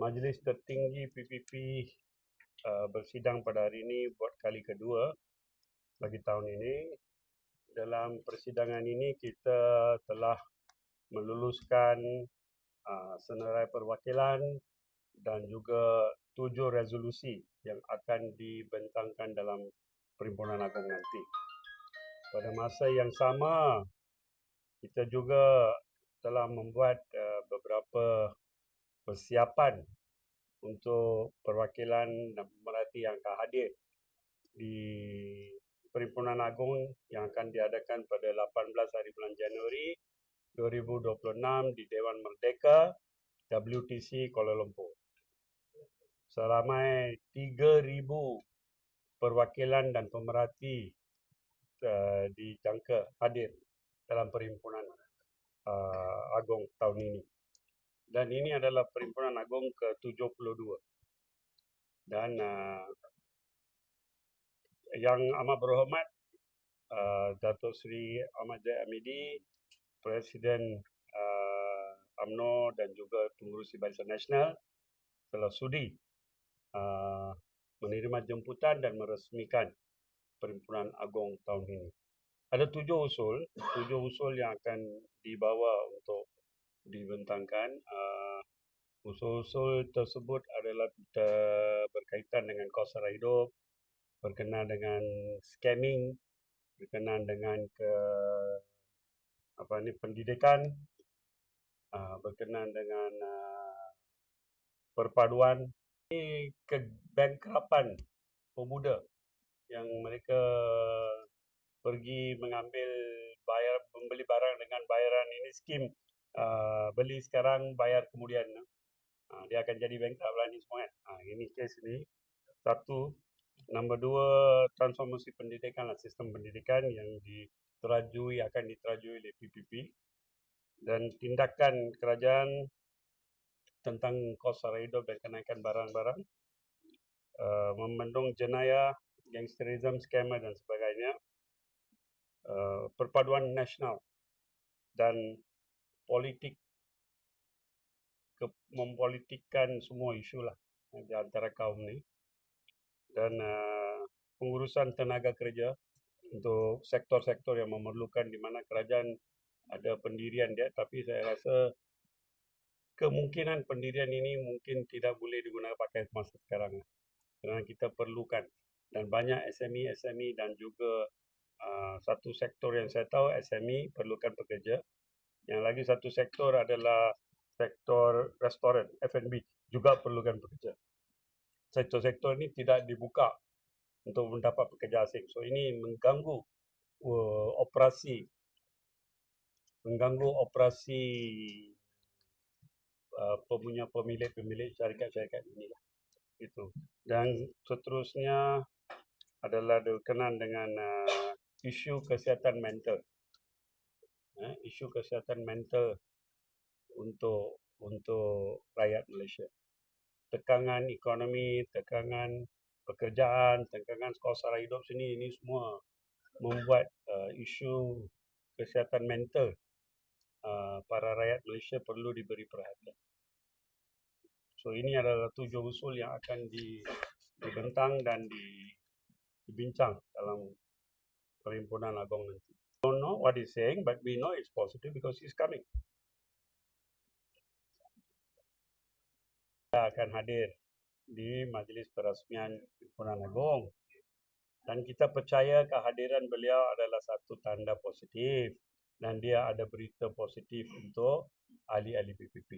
Majlis Tertinggi PPP uh, bersidang pada hari ini buat kali kedua bagi tahun ini. Dalam persidangan ini kita telah meluluskan uh, senarai perwakilan dan juga tujuh resolusi yang akan dibentangkan dalam Perhimpunan Agung nanti. Pada masa yang sama, kita juga telah membuat uh, beberapa persiapan untuk perwakilan pemerhati yang akan hadir di Perhimpunan Agung yang akan diadakan pada 18 hari bulan Januari 2026 di Dewan Merdeka WTC Kuala Lumpur. Seramai 3,000 perwakilan dan pemerhati uh, dijangka hadir dalam Perhimpunan uh, Agung tahun ini dan ini adalah Perhimpunan Agung ke-72. Dan uh, yang amat berhormat uh, Datuk Seri Ahmad Zahid Amidi, Presiden uh, AMNO dan juga Pengurusi Barisan Nasional telah sudi uh, menerima jemputan dan meresmikan Perhimpunan Agung tahun ini. Ada tujuh usul, tujuh usul yang akan dibawa untuk dibentangkan uh, usul-usul tersebut adalah berkaitan dengan kos sara hidup berkenaan dengan scamming berkenaan dengan ke apa ni pendidikan uh, berkenaan dengan uh, perpaduan. Ini kebankrapan pemuda yang mereka pergi mengambil bayar membeli barang dengan bayaran ini skim uh, beli sekarang bayar kemudian. Uh, dia akan jadi bankrupt lah ni semua kan? Uh, ini case ni. Satu nombor dua transformasi pendidikan lah sistem pendidikan yang diterajui akan diterajui oleh PPP dan tindakan kerajaan tentang kos sara hidup dan kenaikan barang-barang uh, membendung jenayah gangsterism scammer dan sebagainya uh, perpaduan nasional dan politik ke, mempolitikkan semua isu lah di antara kaum ni. Dan uh, pengurusan tenaga kerja untuk sektor-sektor yang memerlukan di mana kerajaan ada pendirian dia. Tapi saya rasa kemungkinan pendirian ini mungkin tidak boleh digunakan pakai masa sekarang kerana kita perlukan. Dan banyak SME SME dan juga uh, satu sektor yang saya tahu SME perlukan pekerja yang lagi satu sektor adalah sektor restoran, F&B juga perlukan pekerja. Sektor-sektor ini tidak dibuka untuk mendapat pekerja asing. So ini mengganggu uh, operasi mengganggu operasi uh, pemunya pemilik-pemilik syarikat-syarikat inilah. Itu. Dan seterusnya adalah berkenaan dengan uh, isu kesihatan mental eh, isu kesihatan mental untuk untuk rakyat Malaysia. Tekangan ekonomi, tekangan pekerjaan, tekangan sara hidup sini ini semua membuat uh, isu kesihatan mental uh, para rakyat Malaysia perlu diberi perhatian. So ini adalah tujuh usul yang akan di, dibentang dan di, dibincang dalam perhimpunan agung nanti don't know what he's saying, but we know it's positive because he's coming. Kita akan hadir di majlis perasmian Himpunan Agung dan kita percaya kehadiran beliau adalah satu tanda positif dan dia ada berita positif untuk ahli-ahli PPP.